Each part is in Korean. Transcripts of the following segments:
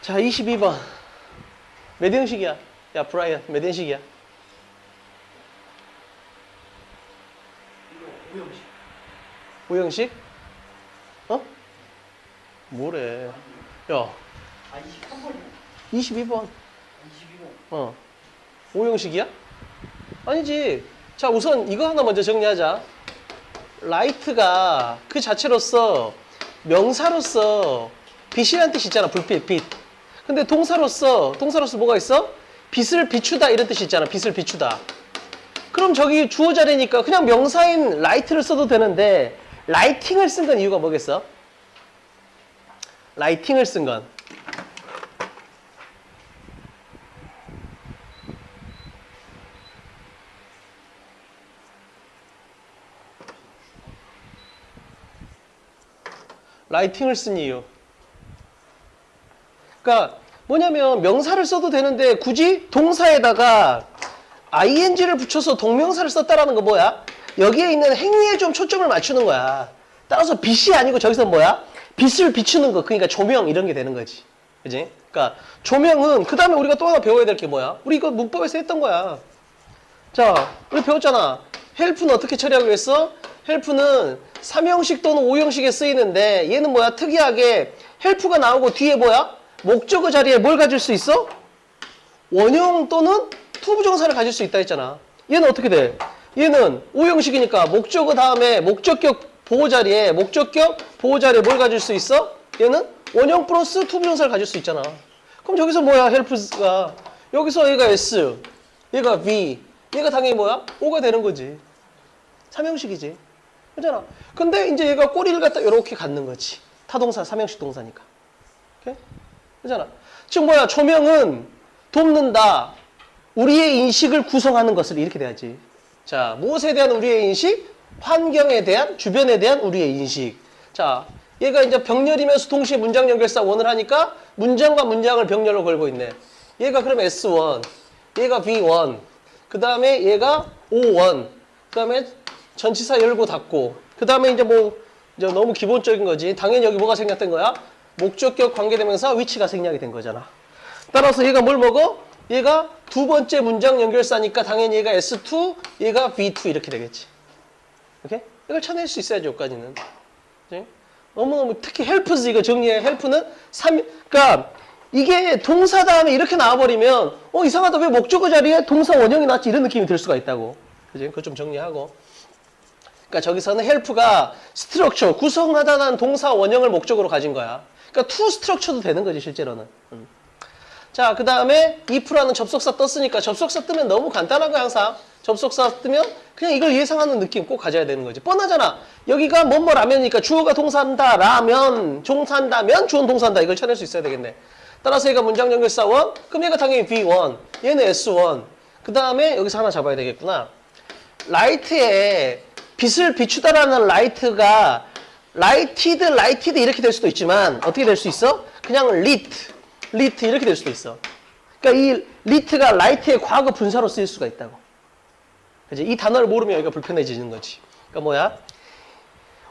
자, 22번. 몇 형식이야? 야, 브라이언, 몇 형식이야? 우영식. 오형식? 어? 뭐래? 야, 아 23번이요? 22번. 22번. 어. 오형식이야? 아니지. 자, 우선 이거 하나 먼저 정리하자. 라이트가 그 자체로서 명사로서 빛이라는 뜻이 있잖아. 불빛, 빛. 근데 동사로서, 동사로서 뭐가 있어? 빛을 비추다 이런 뜻이 있잖아. 빛을 비추다. 그럼 저기 주어 자리니까 그냥 명사인 라이트를 써도 되는데 라이팅을 쓴 건 이유가 뭐겠어? 라이팅을 쓴 건. 라이팅을 쓴 이유. 그러니까 뭐냐면 명사를 써도 되는데 굳이 동사에다가 ing를 붙여서 동명사를 썼다라는 거 뭐야? 여기에 있는 행위에 좀 초점을 맞추는 거야. 따라서 빛이 아니고 저기서 뭐야? 빛을 비추는 거. 그러니까 조명 이런 게 되는 거지. 그지? 그러니까 조명은 그 다음에 우리가 또 하나 배워야 될 게 뭐야? 우리 이거 문법에서 했던 거야. 자, 우리 배웠잖아. 헬프는 어떻게 처리하기로 했어? 헬프는 3형식 또는 5형식에 쓰이는데 얘는 뭐야? 특이하게 헬프가 나오고 뒤에 뭐야? 목적어 자리에 뭘 가질 수 있어? 원형 또는 투부정사를 가질 수 있다 했잖아. 얘는 어떻게 돼? 얘는 5형식이니까 목적어 다음에 목적격 보호 자리에 목적격 보호 자리에 뭘 가질 수 있어? 얘는 원형 플러스 투부정사를 가질 수 있잖아. 그럼 저기서 뭐야? 헬프가 여기서 얘가 S, 얘가 V, 얘가 당연히 뭐야? O가 되는 거지. 삼형식이지. 그잖아. 근데 이제 얘가 꼬리를 갖다 이렇게 갖는 거지. 타동사, 삼형식 동사니까. 오케이? 그잖아. 즉 뭐야? 조명은 돕는다. 우리의 인식을 구성하는 것을 이렇게 돼야지. 자, 무엇에 대한 우리의 인식? 환경에 대한, 주변에 대한 우리의 인식. 자, 얘가 이제 병렬이면서 동시에 문장 연결사 원을 하니까 문장과 문장을 병렬로 걸고 있네. 얘가 그럼 S1, 얘가 B1, 그 다음에 얘가 O1, 그 다음에 전치사 열고 닫고, 그 다음에 이제 뭐, 이제 너무 기본적인 거지. 당연히 여기 뭐가 생략된 거야? 목적격 관계대명사 위치가 생략이 된 거잖아. 따라서 얘가 뭘 먹어? 얘가 두 번째 문장 연결사니까 당연히 얘가 S2, 얘가 B2 이렇게 되겠지. 오케이? 이걸 쳐낼 수 있어야지, 여기까지는. 그치? 너무너무 특히 헬프즈 이거 정리해. 헬프는 3, 그러니까 이게 동사 다음에 이렇게 나와버리면 어 이상하다 왜 목적어 자리에 동사 원형이 나왔지 이런 느낌이 들 수가 있다고. 그지? 그거 좀 정리하고. 그러니까 저기서는 헬프가 스트럭처 구성하다는 동사 원형을 목적으로 가진 거야. 그러니까 투 스트럭처도 되는 거지 실제로는. 음. 자, 그 다음에 if라는 접속사 떴으니까 접속사 뜨면 너무 간단한 거야 항상. 접속사 뜨면 그냥 이걸 예상하는 느낌 꼭 가져야 되는 거지. 뻔하잖아. 여기가 뭐뭐 라면이니까 주어가 동사한다. 라면, 종사한다면 주어 동사한다. 이걸 쳐낼 수 있어야 되겠네. 따라서 얘가 문장 연결사 원, 그럼 얘가 당연히 B1, 얘는 S1. 그 다음에 여기서 하나 잡아야 되겠구나. 라이트에 빛을 비추다라는 라이트가 라이티드, 라이티드 이렇게 될 수도 있지만 어떻게 될 수 있어? 그냥 리트, 리트 이렇게 될 수도 있어. 그러니까 이 리트가 라이트의 과거 분사로 쓰일 수가 있다고. 그지? 이 단어를 모르면 여기가 불편해지는 거지. 그러니까 뭐야?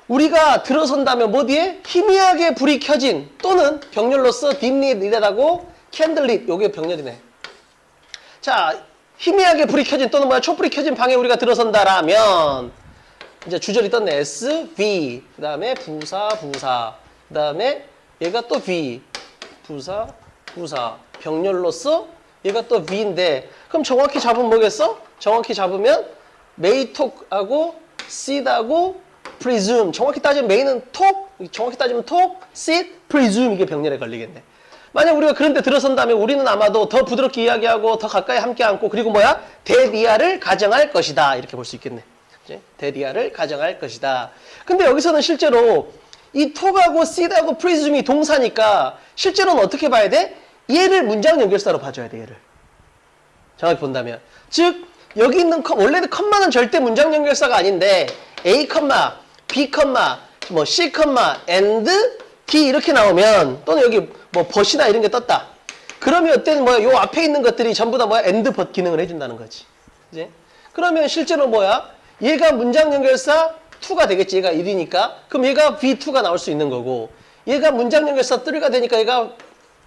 우리가 들어선다면 뭐 뒤에 희미하게 불이 켜진 또는 병렬로서 딥릿이라고 캔들릿 요게 병렬이네. 자, 희미하게 불이 켜진 또는 뭐야 촛불이 켜진 방에 우리가 들어선다라면 이제 주절이 떴네. S, V. 그 다음에 부사, 부사. 그 다음에 얘가 또 V. 부사, 부사. 병렬로서 얘가 또 V인데 그럼 정확히 잡으면 뭐겠어? 정확히 잡으면 메이톡하고 seed하고 presume. 정확히 따지면 메인은 톡, 정확히 따지면 톡, seed, presume 이게 병렬에 걸리겠네. 만약 우리가 그런 데 들어선다면 우리는 아마도 더 부드럽게 이야기하고 더 가까이 함께 안고 그리고 뭐야? 대리아를 가정할 것이다. 이렇게 볼 수 있겠네. 이제 대리아를 가정할 것이다. 근데 여기서는 실제로 이 톡하고 seed하고 presume이 동사니까 실제로는 어떻게 봐야 돼? 얘를 문장 연결사로 봐줘야 돼, 얘를. 정확히 본다면. 즉, 여기 있는 컴, 원래는 컴마는 절대 문장 연결사가 아닌데, A, B, 뭐 C, and D 이렇게 나오면, 또는 여기 뭐 벗이나 이런 게 떴다. 그러면 어때는 뭐야? 요 앞에 있는 것들이 전부 다 뭐야? and but 기능을 해준다는 거지. 이제 그러면 실제로 뭐야? 얘가 문장 연결사 2가 되겠지. 얘가 1이니까. 그럼 얘가 B2가 나올 수 있는 거고, 얘가 문장 연결사 3가 되니까 얘가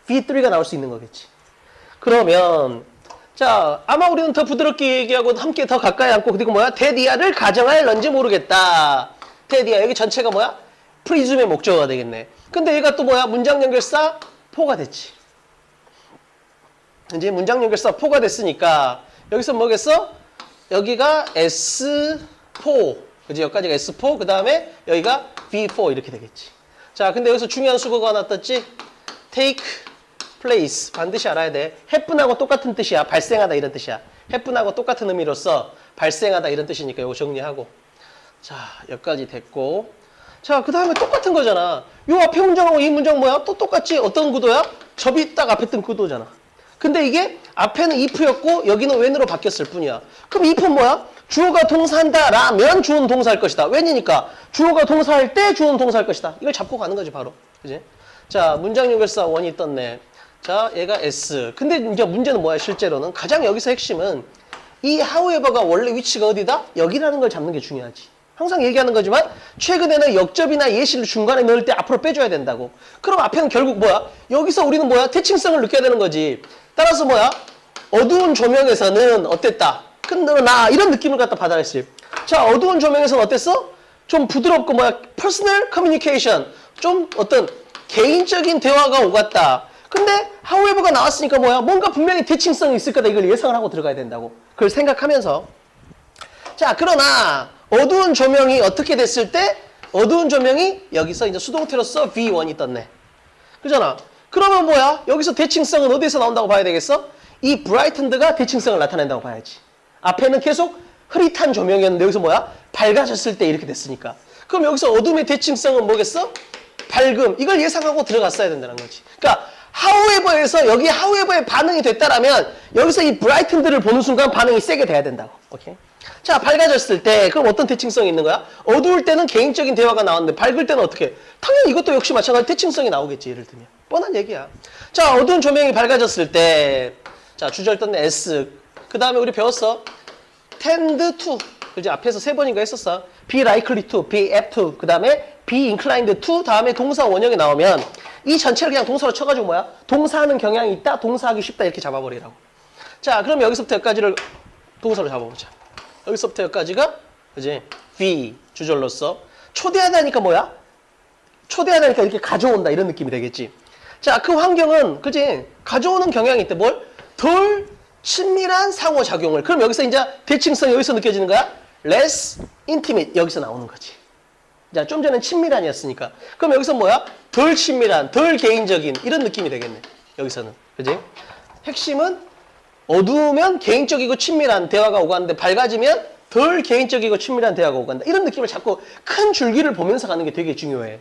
V3가 나올 수 있는 거겠지. 그러면 자 아마 우리는 더 부드럽게 얘기하고 함께 더 가까이 앉고 그리고 뭐야 테디아를 가정할 런지 모르겠다. 테디아 여기 전체가 뭐야 프리즘의 목적어가 되겠네. 근데 얘가 또 뭐야 문장 연결사 4가 됐지. 이제 문장 연결사 4가 됐으니까 여기서 뭐겠어? 여기가 S4 그지 여기까지가 S4 그 다음에 여기가 V4 이렇게 되겠지. 자 근데 여기서 중요한 수거가 하나 떴지? take place 반드시 알아야 돼. 해픈하고 똑같은 뜻이야. 발생하다 이런 뜻이야. 해픈하고 똑같은 의미로서 발생하다 이런 뜻이니까 이거 정리하고. 자 여기까지 됐고. 자 그 다음에 똑같은 거잖아. 요 앞에 문장하고 이 문장 뭐야? 또 똑같지? 어떤 구도야? 접이 딱 앞에 뜬 구도잖아. 근데 이게 앞에는 if였고 여기는 when으로 바뀌었을 뿐이야. 그럼 if는 뭐야? 주어가 동사한다 라면 주어는 동사할 것이다. when이니까 주어가 동사할 때 주어는 동사할 것이다. 이걸 잡고 가는 거지 바로. 그지? 자 문장 연결사 원이 떴네. 자 얘가 s. 근데 이제 문제는 뭐야 실제로는 가장 여기서 핵심은 이 however가 원래 위치가 어디다? 여기라는 걸 잡는 게 중요하지. 항상 얘기하는 거지만 최근에는 역접이나 예시를 중간에 넣을 때 앞으로 빼줘야 된다고. 그럼 앞에는 결국 뭐야? 여기서 우리는 뭐야? 대칭성을 느껴야 되는 거지. 따라서 뭐야? 어두운 조명에서는 어땠다? 끝나 이런 느낌을 갖다 받아야지. 자 어두운 조명에서는 어땠어? 좀 부드럽고 뭐야? 퍼스널 커뮤니케이션 좀 어떤 개인적인 대화가 오갔다. 근데 however가 나왔으니까 뭐야? 뭔가 분명히 대칭성이 있을 거다. 이걸 예상을 하고 들어가야 된다고. 그걸 생각하면서 자, 그러나 어두운 조명이 어떻게 됐을 때 어두운 조명이 여기서 이제 수동태로서 V1이 떴네. 그잖아. 그러면 뭐야? 여기서 대칭성은 어디서 나온다고 봐야 되겠어? 이 브라이튼드가 대칭성을 나타낸다고 봐야지. 앞에는 계속 흐릿한 조명이었는데 여기서 뭐야? 밝아졌을 때 이렇게 됐으니까. 그럼 여기서 어둠의 대칭성은 뭐겠어? 밝음. 이걸 예상하고 들어갔어야 된다는 거지. 그러니까 however에서 여기 however의 반응이 됐다라면 여기서 이 브라이튼드를 보는 순간 반응이 세게 돼야 된다고. 오케이? 자, 밝아졌을 때 그럼 어떤 대칭성이 있는 거야? 어두울 때는 개인적인 대화가 나왔는데 밝을 때는 어떻게? 당연히 이것도 역시 마찬가지로 대칭성이 나오겠지. 예를 들면. 뻔한 얘기야. 자, 어두운 조명이 밝아졌을 때 자, 주절 떴네 S. 그 다음에 우리 배웠어. tend to. 그지 앞에서 세 번인가 했었어. be likely to, be apt to. 그 다음에 be inclined to 다음에 동사 원형이 나오면 이 전체를 그냥 동사로 쳐 가지고 뭐야? 동사하는 경향이 있다. 동사하기 쉽다. 이렇게 잡아 버리라고. 자, 그럼 여기서부터 여기까지를 동사로 잡아 보자. 여기서부터 여기까지가 그지? be 주절로서 초대하다니까 뭐야? 초대하다니까 이렇게 가져온다 이런 느낌이 되겠지. 자, 그 환경은 그지? 가져오는 경향이 있대. 뭘? 덜 친밀한 상호작용을. 그럼 여기서 이제 대칭성이 여기서 느껴지는 거야? less intimate 여기서 나오는 거지. 자, 좀 전엔 친밀한이었으니까. 그럼 여기서 뭐야? 덜 친밀한, 덜 개인적인 이런 느낌이 되겠네. 여기서는. 그지? 핵심은 어두우면 개인적이고 친밀한 대화가 오가는데 밝아지면 덜 개인적이고 친밀한 대화가 오간다. 이런 느낌을 자꾸 큰 줄기를 보면서 가는 게 되게 중요해.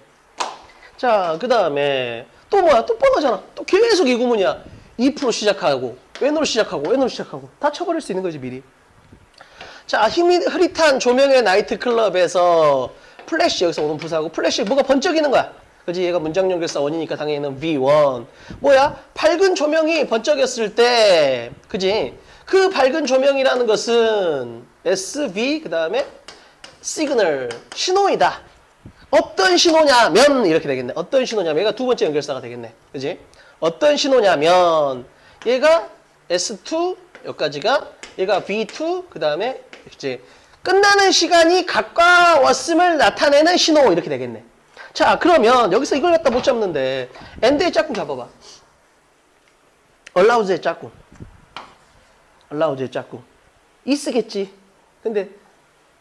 자, 그 다음에 또 뭐야? 또 뻔하잖아. 또 계속 이 구문이야. 2% 시작하고, 왼으로 시작하고, 왼으로 시작하고. 다 쳐버릴 수 있는 거지, 미리. 자, 힘이 흐릿한 조명의 나이트클럽에서 플래시 여기서 오는 부사하고 플래시 뭐가 번쩍이는 거야. 그지? 얘가 문장 연결사 원이니까 당연히 는 V1. 뭐야? 밝은 조명이 번쩍였을 때, 그지? 그 밝은 조명이라는 것은 SV, 그 다음에 시그널, 신호이다. 어떤 신호냐면 이렇게 되겠네. 어떤 신호냐면 얘가 두 번째 연결사가 되겠네. 그지? 어떤 신호냐면 얘가 S2 여기까지가 얘가 V2 그 다음에 이제 끝나는 시간이 가까웠음을 나타내는 신호 이렇게 되겠네. 자 그러면 여기서 이걸 갖다 못 잡는데 엔드의 짝꿍 잡아봐. 얼라우즈의 짝꿍. 얼라우즈의 짝꿍. 이스겠지. 근데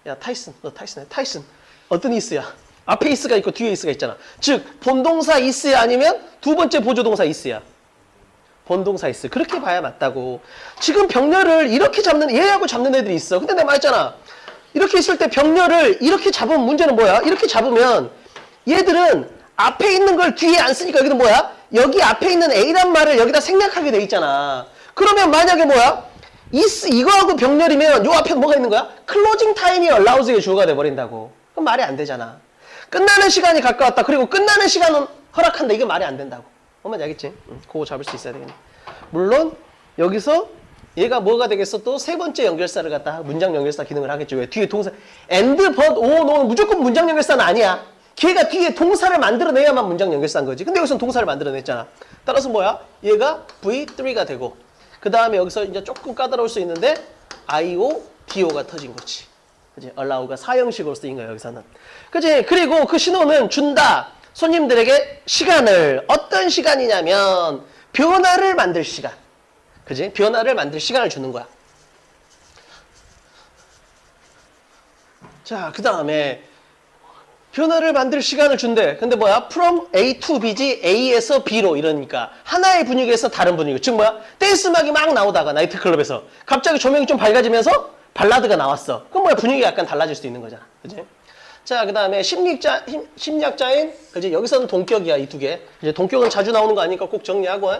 야 타이슨 너 타이슨해 타이슨 어떤 이스야? 앞에 이스가 있고 뒤에 이스가 있잖아. 즉 본동사 이스야 아니면 두 번째 보조동사 이스야. 본동사 이스 그렇게 봐야 맞다고. 지금 병렬을 이렇게 잡는 얘하고 잡는 애들이 있어. 근데 내가 말했잖아. 이렇게 있을 때 병렬을 이렇게 잡으면 문제는 뭐야? 이렇게 잡으면 얘들은 앞에 있는 걸 뒤에 안 쓰니까 여기는 뭐야? 여기 앞에 있는 A란 말을 여기다 생략하게 돼 있잖아. 그러면 만약에 뭐야? 이스 이거하고 병렬이면 요 앞에 뭐가 있는 거야? 클로징 타임이 allows 의 주어가 돼 버린다고. 그럼 말이 안 되잖아. 끝나는 시간이 가까웠다. 그리고 끝나는 시간은 허락한다. 이거 말이 안 된다고. 뭔지 알겠지? 응, 그거 잡을 수 있어야 되겠네. 물론 여기서 얘가 뭐가 되겠어? 또 세 번째 연결사를 갖다 문장 연결사 기능을 하겠죠. 왜? 뒤에 동사 and, but, o, no는 무조건 문장 연결사는 아니야. 걔가 뒤에 동사를 만들어내야만 문장 연결사인 거지. 근데 여기서는 동사를 만들어냈잖아. 따라서 뭐야? 얘가 V3가 되고 그 다음에 여기서 이제 조금 까다로울 수 있는데 IO, DO가 터진 거지. 그지? allow가 사형식으로 쓰인 거야 여기서는. 그지? 그리고 그 신호는 준다. 손님들에게 시간을 어떤 시간이냐면 변화를 만들 시간. 그지? 변화를 만들 시간을 주는 거야. 자, 그 다음에 변화를 만들 시간을 준대. 근데 뭐야? from A to B지 A에서 B로 이러니까 하나의 분위기에서 다른 분위기. 즉 뭐야? 댄스 음악이 막 나오다가 나이트클럽에서 갑자기 조명이 좀 밝아지면서 발라드가 나왔어. 그럼 뭐야? 분위기가 약간 달라질 수 있는 거잖아. 그지? 자, 그 다음에 심리학자, 힘- 심리학자인, 그지? 여기서는 동격이야, 이 두 개. 이제 동격은 자주 나오는 거 아니니까 꼭 정리하고.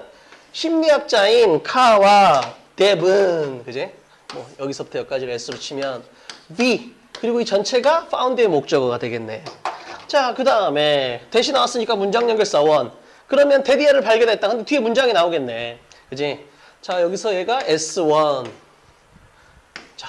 심리학자인 카와 뎁은, 그지? 뭐, 여기서부터 여기까지를 S로 치면 B. 그리고 이 전체가 found의 목적어가 되겠네. 자, 그 다음에 대시 나왔으니까 문장 연결사 원. 그러면 데디아를 발견했다. 근데 뒤에 문장이 나오겠네. 그지? 자, 여기서 얘가 S1. 자,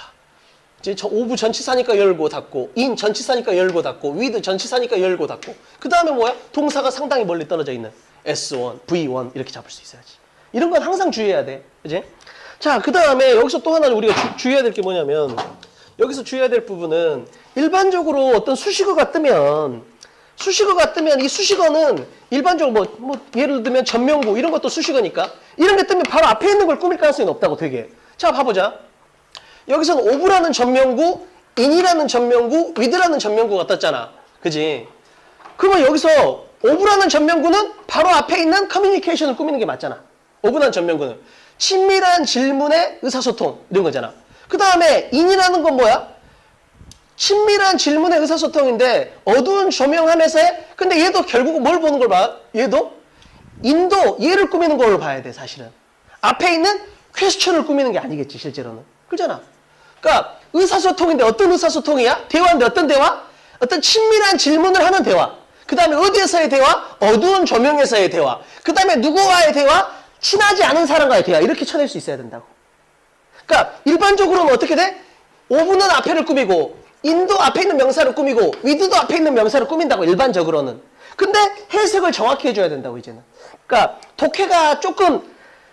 이제 저 오부 전치사니까 열고 닫고, 인 전치사니까 열고 닫고, 위드 전치사니까 열고 닫고. 그 다음에 뭐야? 동사가 상당히 멀리 떨어져 있는 S1, V1 이렇게 잡을 수 있어야지. 이런 건 항상 주의해야 돼. 그지? 자, 그 다음에 여기서 또 하나 우리가 주, 주의해야 될 게 뭐냐면, 여기서 주의해야 될 부분은 일반적으로 어떤 수식어가 뜨면, 수식어가 뜨면 이 수식어는 일반적으로 뭐, 뭐 예를 들면 전명구 이런 것도 수식어니까 이런 게 뜨면 바로 앞에 있는 걸 꾸밀 가능성이 높다고 되게. 자, 봐보자. 여기서는 오브라는 전명구, 인이라는 전명구, 위드라는 전명구가 떴잖아. 그지? 그러면 여기서 오브라는 전명구는 바로 앞에 있는 커뮤니케이션을 꾸미는 게 맞잖아. 오브라는 전명구는. 친밀한 질문의 의사소통, 이런 거잖아. 그 다음에 인이라는 건 뭐야? 친밀한 질문의 의사소통인데 어두운 조명 하면서의 근데 얘도 결국 뭘 보는 걸 봐? 얘도 인도 얘를 꾸미는 걸 봐야 돼 사실은 앞에 있는 퀘스천을 꾸미는 게 아니겠지 실제로는 그잖아 그러니까 의사소통인데 어떤 의사소통이야? 대화인데 어떤 대화? 어떤 친밀한 질문을 하는 대화 그 다음에 어디에서의 대화? 어두운 조명에서의 대화 그 다음에 누구와의 대화? 친하지 않은 사람과의 대화 이렇게 쳐낼 수 있어야 된다고 그러니까 일반적으로는 어떻게 돼? 오브는 앞에를 꾸미고 인도 앞에 있는 명사를 꾸미고 위드도 앞에 있는 명사를 꾸민다고 일반적으로는. 근데 해석을 정확히 해줘야 된다고 이제는. 그러니까 독해가 조금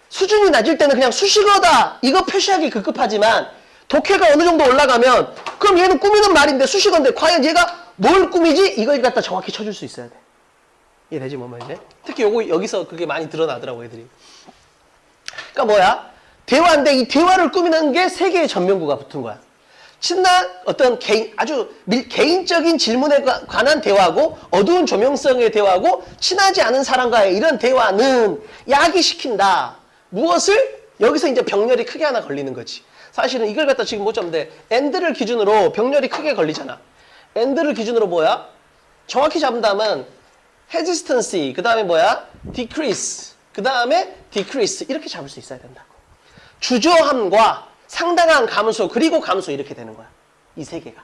수준이 낮을 때는 그냥 수식어다 이거 표시하기 급급하지만 독해가 어느 정도 올라가면 그럼 얘는 꾸미는 말인데 수식어인데 과연 얘가 뭘 꾸미지 이걸 갖다 정확히 쳐줄 수 있어야 돼. 이해되지 뭐 말이지? 특히 요거 여기서 그게 많이 드러나더라고 애들이. 그러니까 뭐야? 대화인데 이 대화를 꾸미는 게 세 개의 전명구가 붙은 거야. 친한 어떤 개인 아주 밀, 개인적인 질문에 과- 관한 대화고 어두운 조명성의 대화고 친하지 않은 사람과의 이런 대화는 야기시킨다. 무엇을 여기서 이제 병렬이 크게 하나 걸리는 거지. 사실은 이걸 갖다 지금 못 잡는데 엔드를 기준으로 병렬이 크게 걸리잖아. 엔드를 기준으로 뭐야? 정확히 잡는다면 hesitancy 그 다음에 뭐야? decrease 그 다음에 decrease 이렇게 잡을 수 있어야 된다고. 주저함과 상당한 감소 그리고 감소 이렇게 되는 거야. 이 세 개가.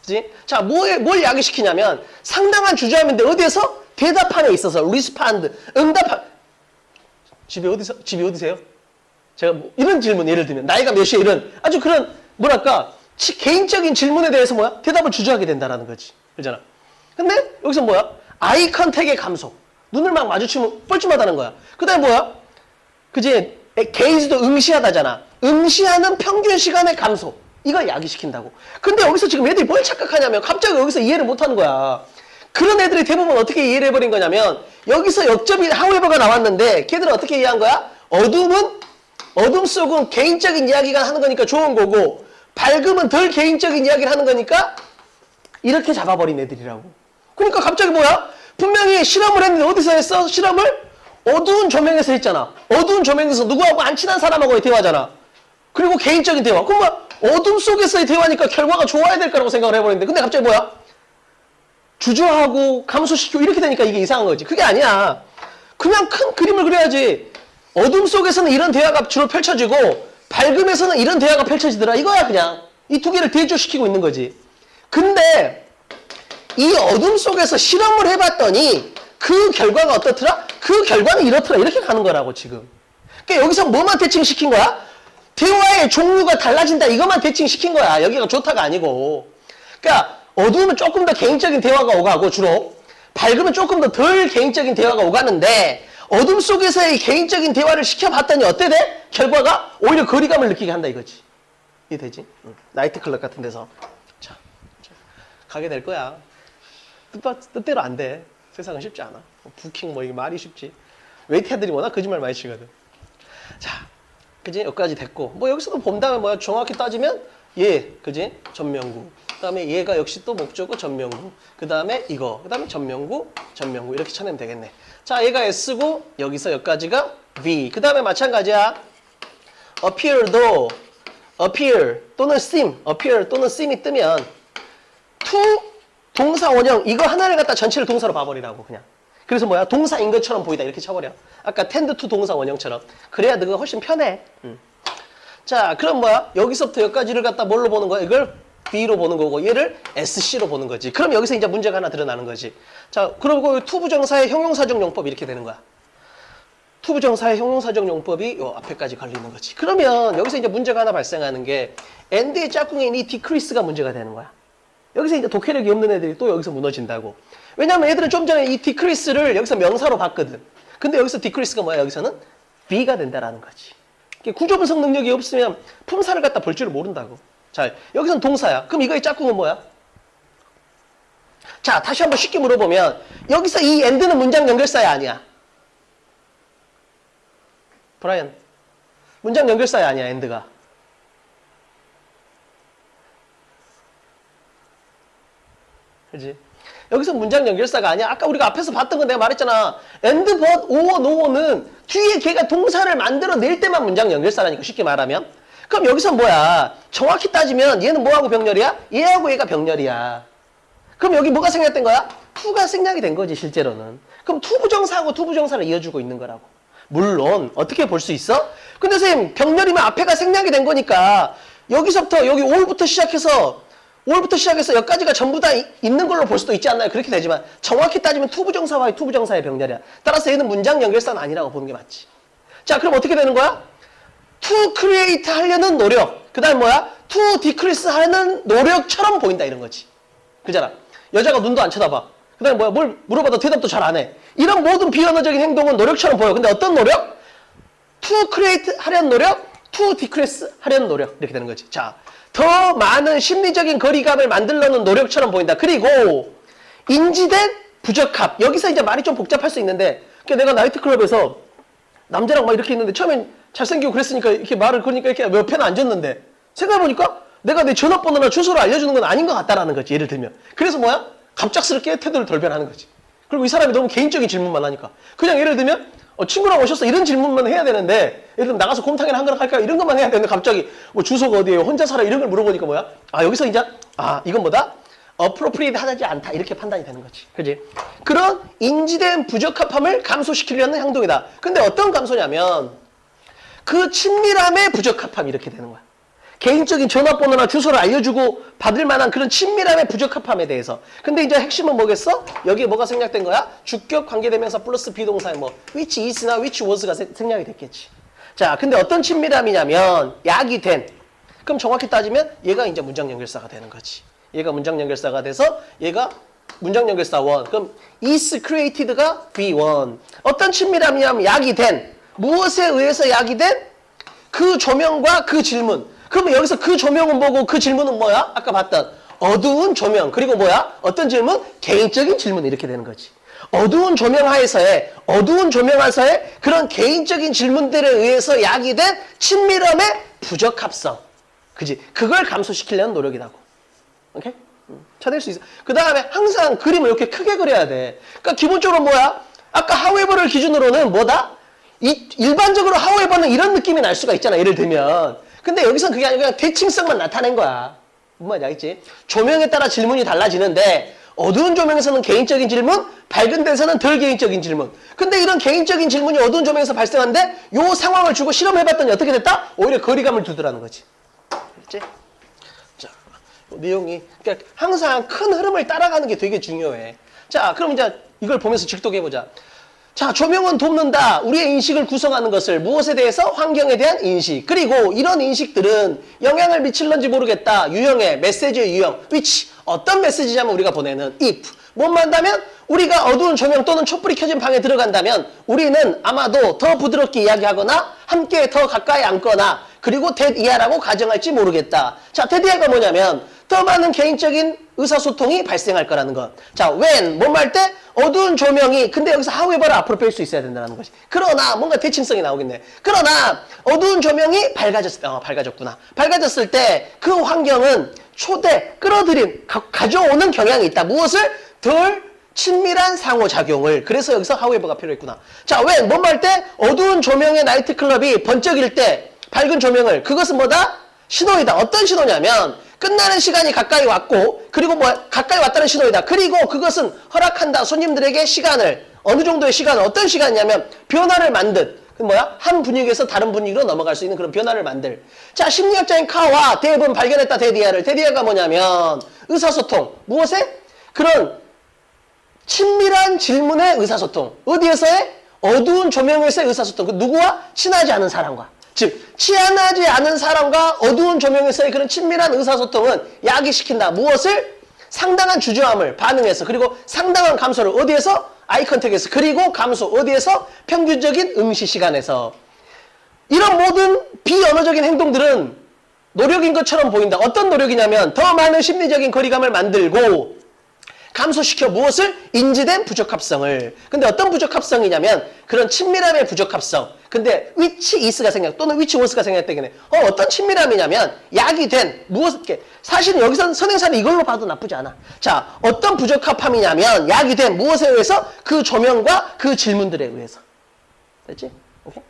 그지? 자, 뭘, 뭘 야기시키냐면 상당한 주저함인데 어디에서? 대답판에 있어서 리스판드 응답한 집이 어디서 집이 어디세요? 제가 뭐 이런 질문 예를 들면 나이가 몇이야 이런 아주 그런 뭐랄까 치- 개인적인 질문에 대해서 뭐야? 대답을 주저하게 된다라는 거지. 그잖아. 근데 여기서 뭐야? 아이 컨택의 감소. 눈을 막 마주치면 뻘쭘하다는 거야. 그 다음에 뭐야? 그지? 게이즈도 응시하다잖아. 응시하는 평균 시간의 감소. 이걸 야기시킨다고. 근데 여기서 지금 애들이 뭘 착각하냐면 갑자기 여기서 이해를 못하는 거야. 그런 애들이 대부분 어떻게 이해를 해버린 거냐면 여기서 역접이 하우에버가 나왔는데 걔들은 어떻게 이해한 거야? 어둠은 어둠 속은 개인적인 이야기가 하는 거니까 좋은 거고 밝음은 덜 개인적인 이야기를 하는 거니까 이렇게 잡아버린 애들이라고. 그러니까 갑자기 뭐야? 분명히 실험을 했는데 어디서 했어? 실험을? 어두운 조명에서 했잖아. 어두운 조명에서 누구하고 안 친한 사람하고의 대화잖아. 그리고 개인적인 대화. 그럼 뭐 어둠 속에서의 대화니까 결과가 좋아야 될 거라고 생각을 해버리는데 근데 갑자기 뭐야? 주저하고 감소시키고 이렇게 되니까 이게 이상한 거지. 그게 아니야. 그냥 큰 그림을 그려야지. 어둠 속에서는 이런 대화가 주로 펼쳐지고 밝음에서는 이런 대화가 펼쳐지더라. 이거야 그냥. 이 두 개를 대조시키고 있는 거지. 근데 이 어둠 속에서 실험을 해봤더니 그 결과가 어떻더라? 그 결과는 이렇더라. 이렇게 가는 거라고 지금. 그러니까 여기서 뭐만 대칭시킨 거야? 대화의 종류가 달라진다. 이것만 대칭시킨 거야. 여기가 좋다가 아니고. 그러니까 어두우면 조금 더 개인적인 대화가 오가고 주로 밝으면 조금 더 덜 개인적인 대화가 오가는데 어둠 속에서의 개인적인 대화를 시켜봤더니 어때 돼? 결과가 오히려 거리감을 느끼게 한다 이거지. 이해 되지? 응. 나이트클럽 같은 데서 자, 자, 가게 될 거야. 뜻, 뜻대로 안 돼. 세상은 쉽지 않아. 뭐 부킹 뭐 이게 말이 쉽지. 웨이터들이 워낙 거짓말 많이 치거든. 자, 그지? 여기까지 됐고. 뭐 여기서도 본다면 뭐야? 정확히 따지면 얘, 그지? 전명구. 그 다음에 얘가 역시 또 목적어 전명구. 그 다음에 이거. 그 다음에 전명구, 전명구. 이렇게 쳐내면 되겠네. 자, 얘가 S고 여기서 여기까지가 V. 그 다음에 마찬가지야. appear도 appear 또는 seem, appear 또는 seem이 뜨면 to 동사 원형 이거 하나를 갖다 전체를 동사로 봐버리라고 그냥. 그래서 뭐야 동사인 것처럼 보이다 이렇게 쳐버려. 아까 tend to 동사 원형처럼. 그래야 너가 훨씬 편해. 음. 자 그럼 뭐야 여기서부터 여기까지를 갖다 뭘로 보는 거야? 이걸 B로 보는 거고 얘를 SC로 보는 거지. 그럼 여기서 이제 문제가 하나 드러나는 거지. 자 그리고 투부정사의 형용사적 용법 이렇게 되는 거야. 투부정사의 형용사적 용법이 요 앞에까지 걸리는 거지. 그러면 여기서 이제 문제가 하나 발생하는 게 엔드의 짝꿍인 이 디크리스가 문제가 되는 거야. 여기서 이제 독해력이 없는 애들이 또 여기서 무너진다고. 왜냐면 애들은 좀 전에 이 디크리스를 여기서 명사로 봤거든. 근데 여기서 디크리스가 뭐야? 여기서는 B가 된다라는 거지. 구조 분석 능력이 없으면 품사를 갖다 볼 줄을 모른다고. 자, 여기서는 동사야. 그럼 이거의 짝꿍은 뭐야? 자, 다시 한번 쉽게 물어보면 여기서 이 엔드는 문장 연결사야 아니야? 브라이언. 문장 연결사야 아니야, 엔드가. 그지? 여기서 문장 연결사가 아니야. 아까 우리가 앞에서 봤던 거 내가 말했잖아. and, but, or, no는 뒤에 걔가 동사를 만들어낼 때만 문장 연결사라니까, 쉽게 말하면. 그럼 여기서 뭐야? 정확히 따지면 얘는 뭐하고 병렬이야? 얘하고 얘가 병렬이야. 그럼 여기 뭐가 생략된 거야? 투가 생략이 된 거지, 실제로는. 그럼 투부정사하고 투부정사를 이어주고 있는 거라고. 물론, 어떻게 볼 수 있어? 근데 선생님, 병렬이면 앞에가 생략이 된 거니까 여기서부터 여기 5부터 시작해서 5월부터 시작해서 여기까지가 전부 다 이- 있는 걸로 볼 수도 있지 않나요? 그렇게 되지만 정확히 따지면 투부정사와의 투부정사의 병렬이야. 따라서 얘는 문장 연결사는 아니라고 보는 게 맞지. 자, 그럼 어떻게 되는 거야? to create 하려는 노력. 그 다음 뭐야? to decrease 하려는 노력처럼 보인다 이런 거지. 그잖아. 여자가 눈도 안 쳐다봐. 그 다음에 뭐야? 뭘 물어봐도 대답도 잘 안 해. 이런 모든 비언어적인 행동은 노력처럼 보여. 근데 어떤 노력? to create 하려는 노력, to decrease 하려는 노력. 이렇게 되는 거지. 자, 더 많은 심리적인 거리감을 만들려는 노력처럼 보인다. 그리고 인지된 부적합. 여기서 이제 말이 좀 복잡할 수 있는데, 그러니까 내가 나이트클럽에서 남자랑 막 이렇게 있는데 처음엔 잘생기고 그랬으니까 이렇게 말을 그러니까 이렇게 옆에는 앉았는데 생각해보니까 내가 내 전화번호나 주소를 알려주는 건 아닌 것 같다라는 거지 예를 들면 그래서 뭐야 갑작스럽게 태도를 돌변하는 거지 그리고 이 사람이 너무 개인적인 질문만 하니까 그냥 예를 들면 어, 친구랑 오셨어 이런 질문만 해야 되는데 예를 들면 나가서 곰탕이나 한 그릇 할까 이런 것만 해야 되는데 갑자기 뭐 주소가 어디에요? 혼자 살아 이런 걸 물어보니까 뭐야? 아 여기서 이제 아 이건 뭐다? 어프로프리에이트 하지 않다. 이렇게 판단이 되는 거지. 그지? 그런 인지된 부적합함을 감소시키려는 행동이다. 근데 어떤 감소냐면 그 친밀함의 부적합함 이렇게 되는 거야. 개인적인 전화번호나 주소를 알려주고 받을 만한 그런 친밀함의 부적합함에 대해서. 근데 이제 핵심은 뭐겠어? 여기에 뭐가 생략된 거야? 주격 관계대명사 플러스 비동사의 뭐 which is나 which was가 세- 생략이 됐겠지. 자, 근데 어떤 친밀함이냐면 약이 된. 그럼 정확히 따지면 얘가 이제 문장 연결사가 되는 거지. 얘가 문장 연결사가 돼서 얘가 문장 연결사 원. 그럼 is created가 B1. 어떤 친밀함이냐면 약이 된. 무엇에 의해서 약이 된? 그 조명과 그 질문. 그러면 여기서 그 조명은 뭐고 그 질문은 뭐야? 아까 봤던 어두운 조명. 그리고 뭐야? 어떤 질문? 개인적인 질문 이렇게 되는 거지. 어두운 조명 하에서의 어두운 조명 하에서의 그런 개인적인 질문들에 의해서 야기된 친밀함의 부적합성. 그지? 그걸 감소시키려는 노력이라고. 오케이? 음, 찾을 수 있어. 그 다음에 항상 그림을 이렇게 크게 그려야 돼. 그러니까 기본적으로 뭐야? 아까 however를 기준으로는 뭐다? 이, 일반적으로 however는 이런 느낌이 날 수가 있잖아. 예를 들면. 근데 여기선 그게 아니고 그냥 대칭성만 나타낸 거야. 뭔 말인지 알겠지? 조명에 따라 질문이 달라지는데 어두운 조명에서는 개인적인 질문, 밝은 데서는 덜 개인적인 질문. 근데 이런 개인적인 질문이 어두운 조명에서 발생하는데 요 상황을 주고 실험해봤더니 어떻게 됐다? 오히려 거리감을 두더라는 거지. 알겠지? 자, 내용이 그러니까 항상 큰 흐름을 따라가는 게 되게 중요해. 자, 그럼 이제 이걸 보면서 직독해 보자. 자, 조명은 돕는다. 우리의 인식을 구성하는 것을 무엇에 대해서 환경에 대한 인식. 그리고 이런 인식들은 영향을 미칠런지 모르겠다. 유형의 메시지의 유형. which 어떤 메시지냐면 우리가 보내는 if 못 만다면 우리가 어두운 조명 또는 촛불이 켜진 방에 들어간다면 우리는 아마도 더 부드럽게 이야기하거나 함께 더 가까이 앉거나 그리고 대이하라고 가정할지 모르겠다. 자, 대이하가 뭐냐면 더 많은 개인적인 의사소통이 발생할 거라는 것. 자, when, 뭐말 때 어두운 조명이 근데 여기서 however를 앞으로 뺄 수 있어야 된다는 것이. 그러나 뭔가 대칭성이 나오겠네. 그러나 어두운 조명이 밝아졌을 때, 어, 밝아졌구나. 밝아졌을 때 그 환경은 초대, 끌어들임, 가, 가져오는 경향이 있다. 무엇을? 덜 친밀한 상호작용을. 그래서 여기서 however가 필요했구나. 자, when, 뭐말 때 어두운 조명의 나이트클럽이 번쩍일 때 밝은 조명을. 그것은 뭐다? 신호이다. 어떤 신호냐면 끝나는 시간이 가까이 왔고 그리고 뭐 가까이 왔다는 신호이다. 그리고 그것은 허락한다. 손님들에게 시간을 어느 정도의 시간 어떤 시간이냐면 변화를 만든 그 뭐야? 한 분위기에서 다른 분위기로 넘어갈 수 있는 그런 변화를 만들. 자, 심리학자인 카와 대부분 발견했다. 데디아를. 데디아가 뭐냐면 의사소통. 무엇에? 그런 친밀한 질문의 의사소통. 어디에서의? 어두운 조명에서의 의사소통. 그 누구와? 친하지 않은 사람과. 즉, 친하지 않은 사람과 어두운 조명에서의 그런 친밀한 의사소통은 야기시킨다. 무엇을? 상당한 주저함을 반응해서 그리고 상당한 감소를 어디에서? 아이컨택에서 그리고 감소 어디에서? 평균적인 응시 시간에서 이런 모든 비언어적인 행동들은 노력인 것처럼 보인다. 어떤 노력이냐면 더 많은 심리적인 거리감을 만들고 감소시켜 무엇을? 인지된 부적합성을. 근데 어떤 부적합성이냐면 그런 친밀함의 부적합성. 근데 위치 이스가 생각 또는 위치 원스가 생각되겠네. 어, 어떤 친밀함이냐면 약이 된 무엇 이렇게 사실은 여기서는 선행사는 이걸로 봐도 나쁘지 않아. 자, 어떤 부적합함이냐면 약이 된 무엇에 의해서 그 조명과 그 질문들에 의해서. 됐지? 오케이?